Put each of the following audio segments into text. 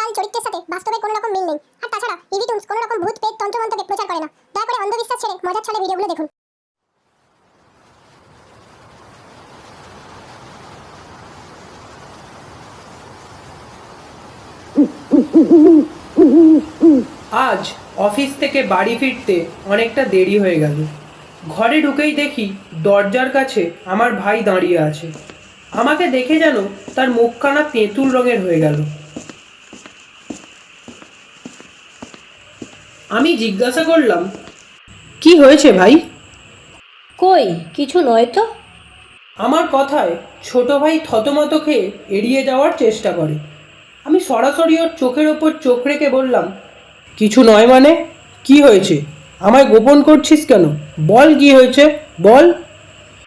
কাল চরিত্রের সাথে বাস্তবে কোনো রকম মিল নেই। আর তাছাড়া কোনো রকম ভূত পেট তন্ত্রমন্ত্রকে প্রচার করে না। দয়া করে অন্ধবিশ্বাস ছেড়ে মজার ছলে ভিডিওগুলো দেখুন। আজ অফিস থেকে বাড়ি ফিরতে অনেকটা দেরি হয়ে গেল। ঘরে ঢুকেই দেখি দরজার কাছে আমার ভাই দাঁড়িয়ে আছে। আমাকে দেখে যেন তার মুখখানা তেঁতুল রঙের হয়ে গেল। আমি জিজ্ঞাসা করলাম কি হয়েছে ভাই? কই কিছু নয় তো। আমার কথায় ছোট ভাই থতমত খেয়ে এড়িয়ে যাওয়ার চেষ্টা করে। আমি সরাসরি ওর চোখের ওপর চোখ রেখে বললাম কিছু নয় মানে? কি হয়েছে? আমায় গোপন করছিস কেন? বল কি হয়েছে? বল।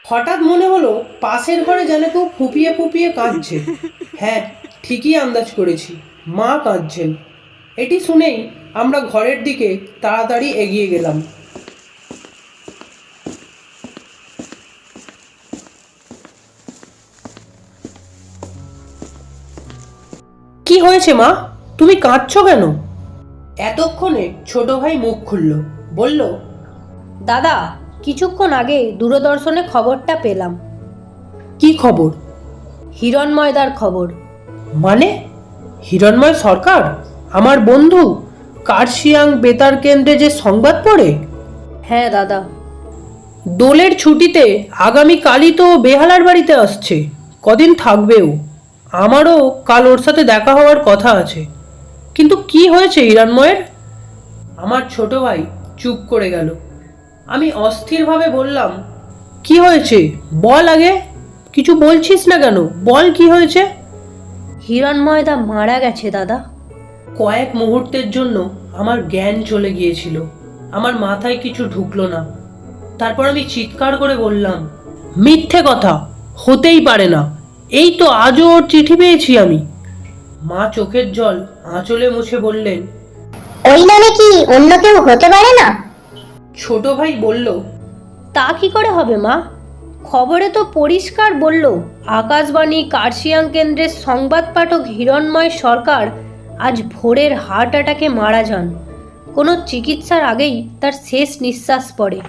হঠাৎ মনে হলো পাশের ঘরে যেন কেউ ফুপিয়ে ফুপিয়ে কাঁদছে। হ্যাঁ ঠিকই আন্দাজ করেছি মা কাঁদছেন। এটি শুনেই আমরা ঘরের দিকে তাড়াতাড়ি এগিয়ে গেলাম। কি হয়েছে মা? তুমি কাঁদছো কেন? এতক্ষণে ছোট ভাই মুখ খুলল বলল দাদা কিছুক্ষণ আগে দূরদর্শনে খবরটা পেলাম। কি খবর? হিরণময়দার খবর। মানে? হিরণময় সরকার? আমার বন্ধু কার্শিয়াং বেতার কেন্দ্রে যে সংবাদ পড়ে? হ্যাঁ দাদা। দোলের ছুটিতে আগামী কালই তো বেহালার বাড়িতে আসছে। কদিন থাকবেও আমারও কাল ওর সাথে দেখা হওয়ার কথা আছে। কিন্তু কি হয়েছে হিরণময়ের? আমার ছোট ভাই চুপ করে গেল। আমি অস্থিরভাবে বললাম কি হয়েছে? বল আগে। কিছু বলছিস না কেন? বল কি হয়েছে? হিরণময় হিরণময়দা মারা গেছে দাদা। কয়েক মুহূর্তের জন্য আমার জ্ঞান চলে গিয়েছিল। আমার মাথায় কিছু ঢুকলো না। তারপর আমি চিৎকার করে বললাম মিথ্যে কথা হতেই পারে না। এই তো আজও ওর চিঠি পেয়েছি আমি। মা চোখের জল আঁচলে মুছে বললেন ওই নামে কি অন্য কেউ হতে পারে না? ছোট ভাই বলল তা কি করে হবে মা? খবরে তো পরিষ্কার বলল আকাশবাণী কার্শিয়াং কেন্দ্রের সংবাদ পাঠক হিরণময় সরকার আজ ভোরের হার্ট অ্যাটাকে মারা যান। কোনো চিকিৎসার আগেই তার শেষ নিঃশ্বাস পড়ে।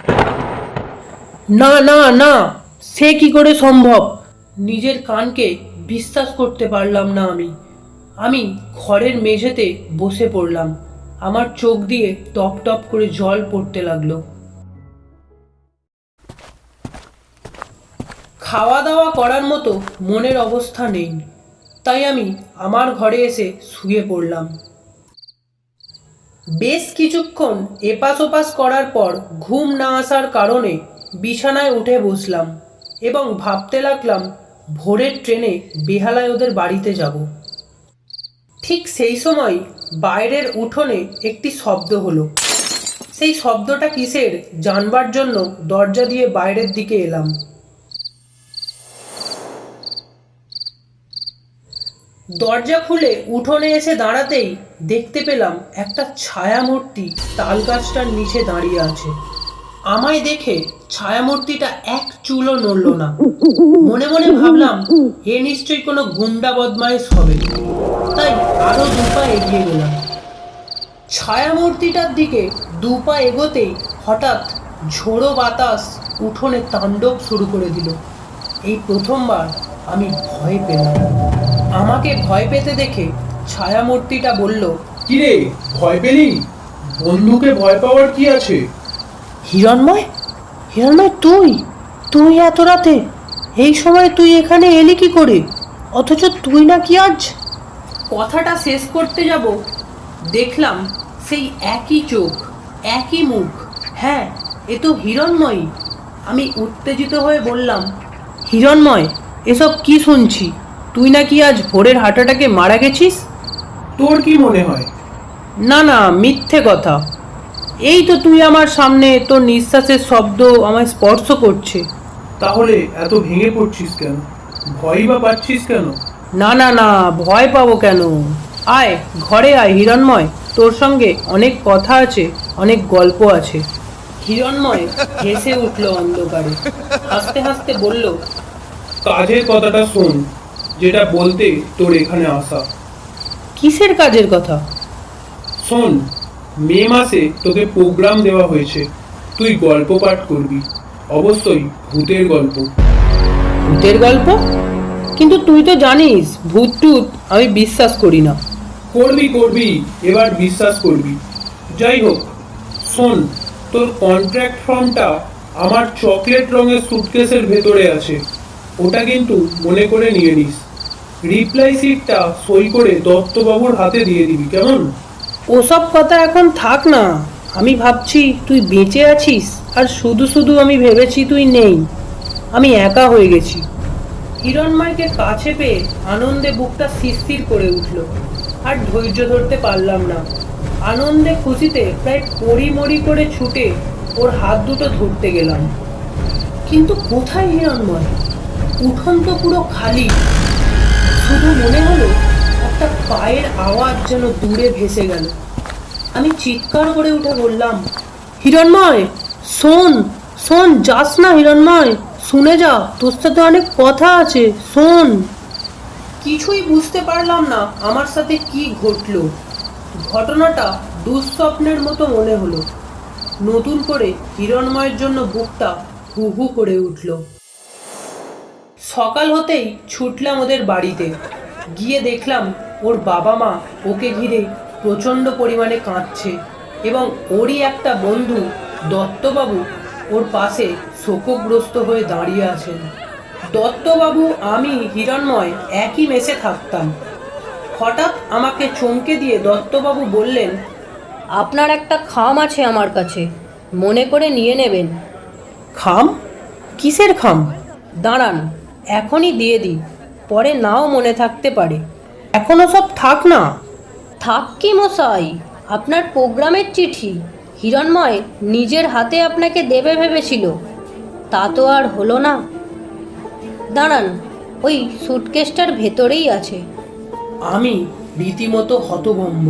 না না না, সে কি করে সম্ভব? নিজের কানকে বিশ্বাস করতে পারলাম না আমি। আমি ঘরের মেঝেতে বসে পড়লাম। আমার চোখ দিয়ে টপ টপ করে জল পড়তে লাগল। খাওয়া দাওয়া করার মতো মনের অবস্থা নেই। তাই আমি আমার ঘরে এসে শুয়ে পড়লাম। বেশ কিছুক্ষণ এপাশ ওপাশ করার পর ঘুম না আসার কারণে বিছানায় উঠে বসলাম এবং ভাবতে লাগলাম, ভোরের ট্রেনে বেহালায় ওদের বাড়িতে যাব। ঠিক সেই সময় বাইরের উঠোনে একটি শব্দ হলো। সেই শব্দটা কিসের জানবার জন্য দরজা দিয়ে বাইরের দিকে এলাম। দরজা খুলে উঠোনে এসে দাঁড়াতেই দেখতে পেলাম একটা ছায়ামূর্তি তাল গাছটার নিচে দাঁড়িয়ে আছে। আমায় দেখে ছায়ামূর্তিটা এক চুলও নড়ল না। মনে মনে ভাবলাম, এ নিশ্চয়ই কোনো গুন্ডা বদমাইশ হবে। তাই আরও দু পা এগিয়ে গেলাম। ছায়ামূর্তিটার দিকে দু পা এগোতেই হঠাৎ ঝোড়ো বাতাস উঠোনে তাণ্ডব শুরু করে দিল। এই প্রথমবার আমি ভয় পেলাম। আমাকে ভয় পেতে দেখে ছায়ামূর্তিটা বলল কিরে ভয় পেলি? বন্ধুকে ভয় পাওয়ার কি আছে? হিরণময়? হিরণময় তুই? তুই এত রাতে? এই সময় তুই এখানে এলি কি করে? অথচ তুই না কি আজ? কথাটা শেষ করতে যাব। দেখলাম সেই একই চোখ একই মুখ। হ্যাঁ এ তো হিরণময়ী আমি উত্তেজিত হয়ে বললাম হিরণময় এসব কি শুনছি? তুই নাকি আজ ভোরের হাঁটাটাকে মারা গেছিস? তোর কি মনে হয়? না না মিথ্যে কথা। এই তো তুই আমার সামনে তোর নিঃশ্বাসের শব্দ আমায় স্পর্শ করছে। তাহলে এত ভেঙে পড়ছিস কেন? ভয়ই বা পাচ্ছিস কেন? না না না ভয় পাবো কেন? আয় ঘরে আয় হিরণময়। তোর সঙ্গে অনেক কথা আছে অনেক গল্প আছে। হিরণময় হেসে উঠল অন্ধকারে। হাসতে হাসতে বলল কাজের কথাটা শোন। যেটা বলতে তোর এখানে আসা। কিসের কাজের কথা? শোন মে মাসে তোকে প্রোগ্রাম দেওয়া হয়েছে। তুই গল্প পাঠ করবি। অবশ্যই ভূতের গল্প। ভূতের গল্প? কিন্তু তুই তো জানিস ভূত টুত আমি বিশ্বাস করি না। করবি করবি এবার বিশ্বাস করবি। যাই হোক শোন তোর কন্ট্রাক্ট ফর্মটা আমার চকলেট রঙের সুটকেসের ভেতরে আছে। ওটা কিন্তু মনে করে নিয়ে নিস। রিপ্লাই সিটটা সই করে দত্তবাবুর হাতে দিয়ে দিবি, কেমন? ওসব কথা এখন থাক না। আমি ভাবছি, তুই বেঁচে আছিস? আর শুধু শুধু আমি ভেবেছি তুই নেই। আমি একা হয়ে গেছি। হিরণময়কে কাছে পেয়ে আনন্দে বুকটা শিরশির করে উঠল। আর ধৈর্য ধরতে পারলাম না। আনন্দে খুশিতে প্রায় পড়িমড়ি করে ছুটে ওর হাত দুটো ধরতে গেলাম। কিন্তু কোথায় হিরণময় উঠোন তো পুরো খালি। পায়ের আওয়াজ যেন দূরে ভেসে গেল। আমি চিৎকার করে উঠে বললাম, হিরণময়, শোন শোন, যাস না হিরণময়, শুনে যা, তোর সাথে অনেক কথা আছে, শোন। কিছুই বুঝতে পারলাম না আমার সাথে কি ঘটলো। ঘটনাটা দুঃস্বপ্নের মতো মনে হলো। নতুন করে হিরণময়ের জন্য বুকটা হু হু করে উঠল। সকাল হতেই ছুটলাম ওদের বাড়িতে। গিয়ে দেখলাম ওর বাবা মা ওকে ঘিরে প্রচণ্ড পরিমাণে কাঁদছে এবং ওরই একটা বন্ধু দত্তবাবু ওর পাশে শোকগ্রস্ত হয়ে দাঁড়িয়ে আছেন। দত্তবাবু আমি হিরণময় একই মেসে থাকতাম। হঠাৎ আমাকে চমকে দিয়ে দত্তবাবু বললেন আপনার একটা খাম আছে আমার কাছে মনে করে নিয়ে নেবেন। খাম? কিসের খাম? দাঁড়ান এখনই দিয়ে দিই। পরে নাও মনে থাকতে পারে। এখনও সব থাক না। থাক কি মশাই আপনার প্রোগ্রামের চিঠি। হিরণময় নিজের হাতে আপনাকে দেবে ভেবেছিল। তা তো আর হলো না। দাঁড়ান ওই সুটকেসটার ভেতরেই আছে। আমি রীতিমতো হতভম্ব।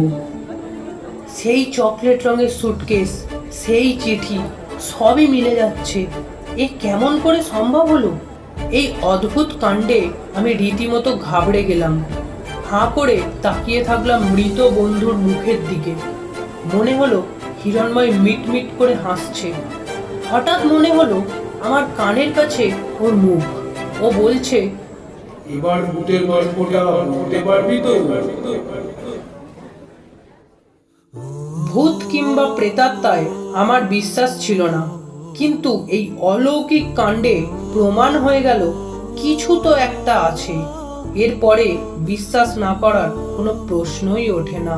সেই চকলেট রঙের সুটকেস সেই চিঠি সবই মিলে যাচ্ছে। এ কেমন করে সম্ভব হলো? এই অদ্ভুত কাণ্ডে আমি রীতিমতো ঘাবড়ে গেলাম। হাঁ করে তাকিয়ে থাকলাম মৃত বন্ধুর মুখের দিকে। মনে হলো হিরণময় মিট মিট করে হাসছে। হঠাৎ মনে হলো আমার কানের কাছে ওর মুখ। ও বলছে এবার ভূতের গল্পটা বলতে পারবি তো? ভূত কিংবা প্রেতাত্মায় আমার বিশ্বাস ছিল না। কিন্তু এই অলৌকিক কাণ্ডে প্রমাণ হয়ে গেল, কিছু তো একটা আছে। এরপরে বিশ্বাস না করার কোনো প্রশ্নই ওঠে না।